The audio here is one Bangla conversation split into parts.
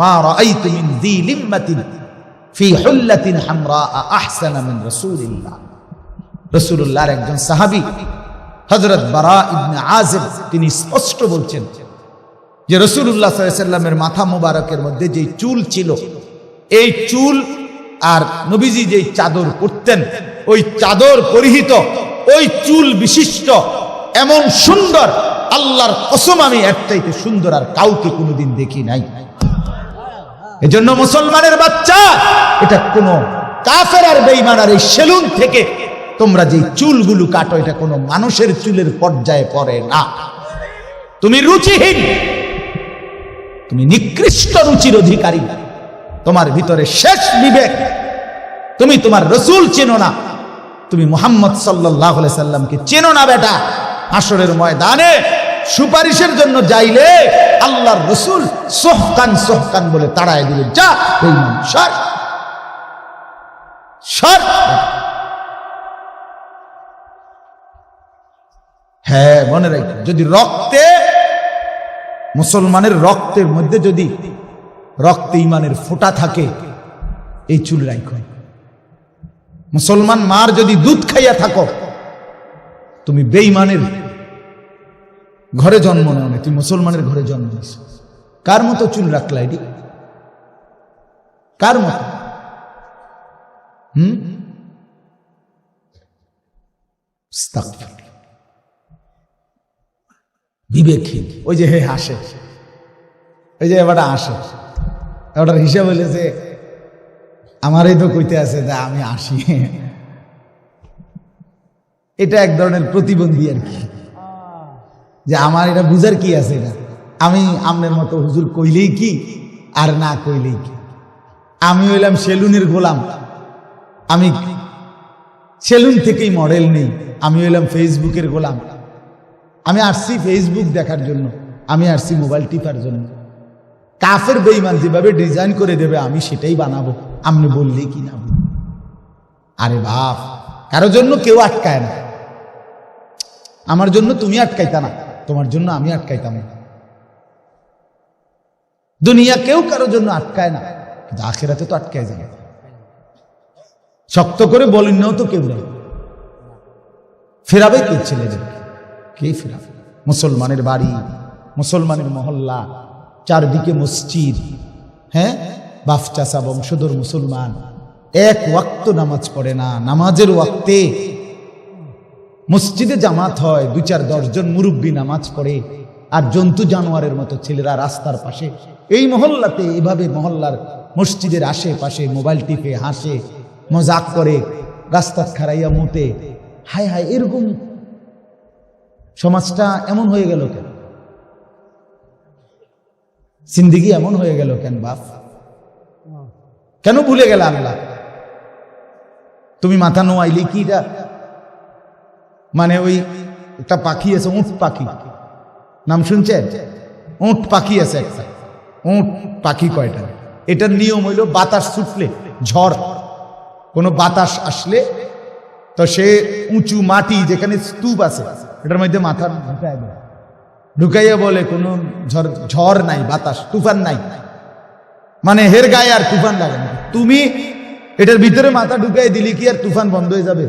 মা রাআইতু মিন যী লিম্মাতিন ফি হামরা আহসানা মিন একজন সাহাবী, হযরত বারা ইবনে আযিব, তিনি স্পষ্ট বলছেন যে রসুল্লাহ সাল্লামের মাথা মোবারকের মধ্যে যে চুল ছিল, এই চুল আর নবীজি যেই চাদর পরতেন, ওই চাদর পরিহিত, ওই চুল বিশিষ্ট, এমন সুন্দর, আল্লাহর কসম আমি এর চাইতে সুন্দর আর কাউকে কোনোদিন দেখি নাই। এজন্য মুসলমানের বাচ্চা, এটা কোন কাফের আর বেইমান আর এই সেলুন থেকে তোমরা যে চুলগুলো কাটো, এটা কোনো মানুষের চুলের পর্যায়ে পড়ে না। তুমি রুচিহীন, তুমি নিকৃষ্ট রুচির অধিকারী, তোমার ভিতরে শেষ বিবেক। তুমি তোমার রসুল চেনো না, তুমি মোহাম্মদ সাল্লাহ সাল্লামকে চেনো না বেটা। আসরের ময়দানে সুপারিশের জন্য যাইলে আল্লাহর রসুল সোহকান সোহকান বলে তাড়ায় দিলে যা বেঈমান, সর। সর। হ্যাঁ মনে রাখবেন যদি রক্তে মুসলমানের রক্তের মধ্যে যদি রক্তে ইমানের ফোঁটা থাকে এই চুল রাইখ। মুসলমান মার যদি দুধ খাইয়া থাকো তুমি বেইমানের ঘরে জন্ম নেও না তুমি মুসলমানের ঘরে জন্ম নিস। কার মতো চুল রাখলা এটি? কার মতো? হুম। বিবেকহীন। ওই যে হে হাসে। ওই যে এবারটা আসে এবারটার হিসাব হইলে যে আমারই তো কইতে আছে যে আমি আসি এটা এক ধরনের প্রতিবন্ধী আর কি। যে আমার এটা বুঝার কি আছে এটা? আমি আমনের মতো হুজুর কইলেই কি, আর না কইলেই কি? আমি হইলাম সেলুনের গোলাম। আমি সেলুন থেকেই মডেল নেই, আমি হইলাম ফেসবুকের গোলাম। আমি আসছি ফেসবুক দেখার জন্য, আমি আসছি মোবাইল টিপার জন্য। কাফের বেইমান যেভাবে ডিজাইন করে দেবে, আমি সেটাই বানাবো আপনি বললেই কি না? আরে বাপ, কারোর জন্য কেউ আটকায় না। আমার জন্য তুমি আটকাইতা না। তোমার জন্য আমি আটকাইতাম। না দুনিয়া কেউ কারোর জন্য আটকায় না, কিন্তু আখেরাতে তো আটকায় যাবে শক্ত করে বলেন নাও তো কেউ নেই। ফেরাবে কে ছেলেদেরকে কে ফেরাবে? মুসলমানের বাড়ি, মুসলমানের মহল্লা, চারদিকে মসজিদ হ্যাঁ? বাফ চাষা বংশধর মুসলমান। এক ওয়াক্ত নামাজ পড়ে না, নামাজের ওয়াক্তে মসজিদে জামাত হয় দু চার দশজন মুরব্বী নামাজ পড়ে, আর জন্তু জানোয়ারের মতো ছেলেরা রাস্তার পাশে। এই মহল্লাতে এভাবে মহল্লার মসজিদের আশেপাশে মোবাইল টিপে, হাসে, মজাক করে রাস্তা খারাইয়া মুতে। হায় হায়, এরকম সমাজটা এমন হয়ে গেল কেন? সিন্দিগি এমন হয়ে গেল কেন বাপ? কেন ভুলে গেল আল্লাহ? তুমি মাথা নোয়াইলে কি মানে ওই একটা পাখি আছে, উঁট পাখি। নাম শুনছেন? উঁট পাখি আছে একটা। উঁট পাখি কয়টা? এটার নিয়ম হইল বাতাস ছুটলে ঝড়। কোনো বাতাস আসলে তো সে উঁচু মাটি যেখানে স্তূপ আছে, এটার মধ্যে মাথা ঢুকাইয়া বলে, কোনো ঝড় ঝড় নাই, বাতাস, তুফান নাই। মানে হের গায়ে আর তুফান লাগে না। তুমি এটার ভিতরে মাথা ঢুকাই দিলি কি আর তুফান বন্ধ হয়ে যাবে?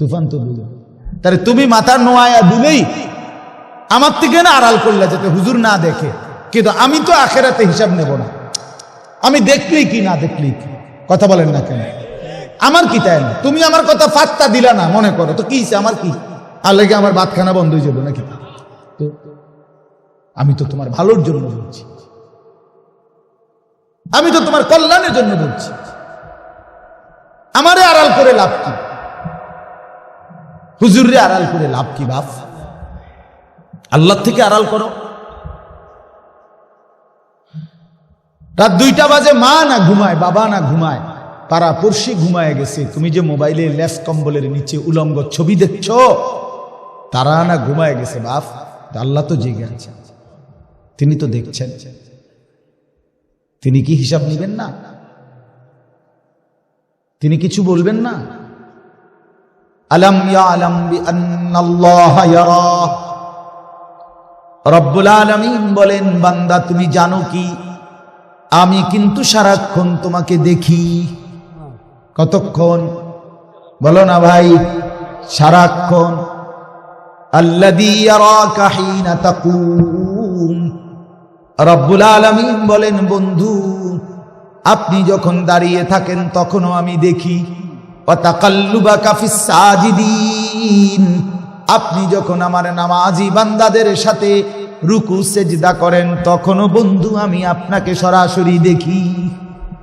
তুফান তো দূরে তাহলে তুমি মাথা নোয়ায়া দিলেই আমার থেকে না আড়াল করলে যাতে হুজুর না দেখে। কিন্তু আমি তো আখেরাতে হিসাব নেব না। আমি দেখলেই কি, না দেখলেই কি? কথা বলেন না কেন? আমার কি তাই না? তুমি আমার কথা ফাত্তা দিলা না, মনে করো। তো কি আমার কি? আর লেগে আমার ভাতখানা বন্ধ হয়ে যাব নাকি? তো আমি তো তোমার ভালোর জন্য বলছি। আমি তো তোমার কল্যাণের জন্য বলছি। আমারে আড়াল করে লাভ কি? হুজুরে আড়াল করে লাভ কি বাপ? আল্লাহ থেকে আড়াল করো। রাত দুইটা বাজে, মা না ঘুমায়, বাবা না ঘুমায়, পাড়া পড়শি ঘুমায় গেছে। তুমি যে মোবাইলে লেফ কম্বলের নিচে উলঙ্গ ছবি দেখছ, তারা না ঘুমায় গেছে বাপ? আল্লাহ তো জেগে আছে। তিনি তো দেখছেন। তিনি কি হিসাব নেবেন না? তিনি কিছু বলবেন না? আলম ইয়ালাম বিআন্নাল্লাহা ইয়ারা। রব্বুল আলামিন বলেন, বান্দা, তুমি জানো কি? আমি কিন্তু সারাক্ষণ তোমাকে দেখি। কতক্ষণ? বলো না ভাই, সারাক্ষণ। রব্বুল আলামিন বলেন, বন্ধু, আপনি যখন দাঁড়িয়ে থাকেন, তখনও আমি দেখি। আপনি যখন আমার নামাজি বান্দাদের সাথে রুকু, সেজদা করেন, তখনও বন্ধু, আমি আপনাকে সরাসরি দেখি।